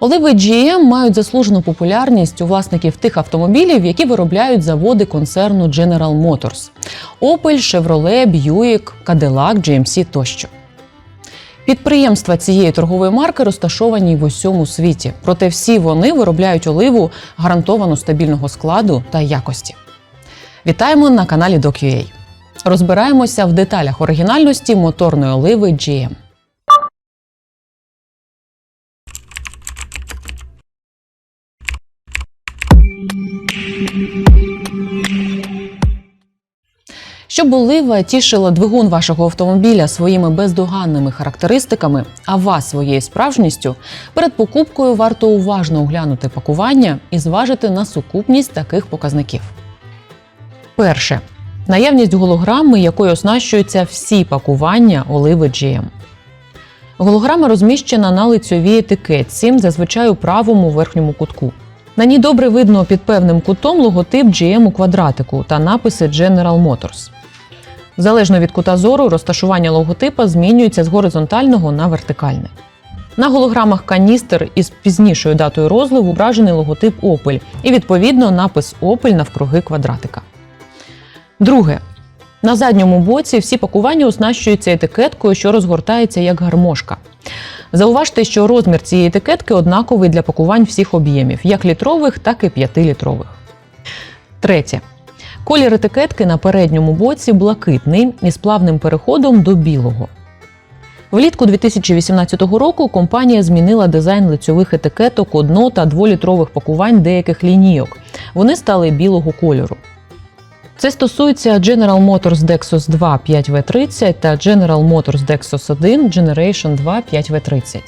Оливи GM мають заслужену популярність у власників тих автомобілів, які виробляють заводи концерну General Motors – Opel, Chevrolet, Buick, Cadillac, GMC тощо. Підприємства цієї торгової марки розташовані в усьому світі, проте всі вони виробляють оливу гарантовано стабільного складу та якості. Вітаємо на каналі DocUA. Розбираємося в деталях оригінальності моторної оливи GM. Щоб олива тішила двигун вашого автомобіля своїми бездоганними характеристиками, а вас своєю справжністю, перед покупкою варто уважно оглянути пакування і зважити на сукупність таких показників. Перше. Наявність голограми, якою оснащуються всі пакування оливи GM. Голограма розміщена на лицьовій етикетці, зазвичай у правому верхньому кутку. На ній добре видно під певним кутом логотип GM у квадратику та написи General Motors. Залежно від кута зору, розташування логотипа змінюється з горизонтального на вертикальне. На голограмах каністр із пізнішою датою розливу вражений логотип Opel і відповідно напис Opel навкруги квадратика. Друге. На задньому боці всі пакування оснащуються етикеткою, що розгортається як гармошка. Зауважте, що розмір цієї етикетки однаковий для пакувань всіх об'ємів, як літрових, так і 5-літрових. Третє. Колір етикетки на передньому боці блакитний із плавним переходом до білого. Влітку 2018 року компанія змінила дизайн лицьових етикеток одно- та дволітрових пакувань деяких лінійок. Вони стали білого кольору. Це стосується General Motors Dexos 2 5W30 та General Motors Dexos 1 Generation 2 5W30.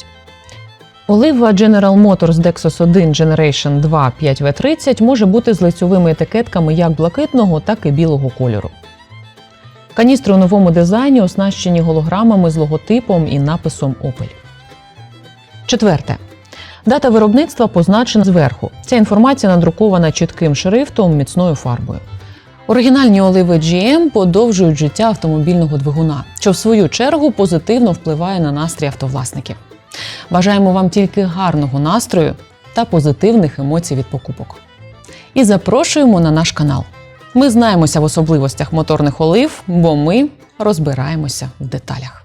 Олива General Motors Dexos 1 Generation 2 5W30 може бути з лицьовими етикетками як блакитного, так і білого кольору. Каністри у новому дизайні оснащені голограмами з логотипом і написом Opel. Четверте. Дата виробництва позначена зверху. Ця інформація надрукована чітким шрифтом міцною фарбою. Оригінальні оливи GM подовжують життя автомобільного двигуна, що в свою чергу позитивно впливає на настрій автовласників. Бажаємо вам тільки гарного настрою та позитивних емоцій від покупок. І запрошуємо на наш канал. Ми знаємося в особливостях моторних олив, бо ми розбираємося в деталях.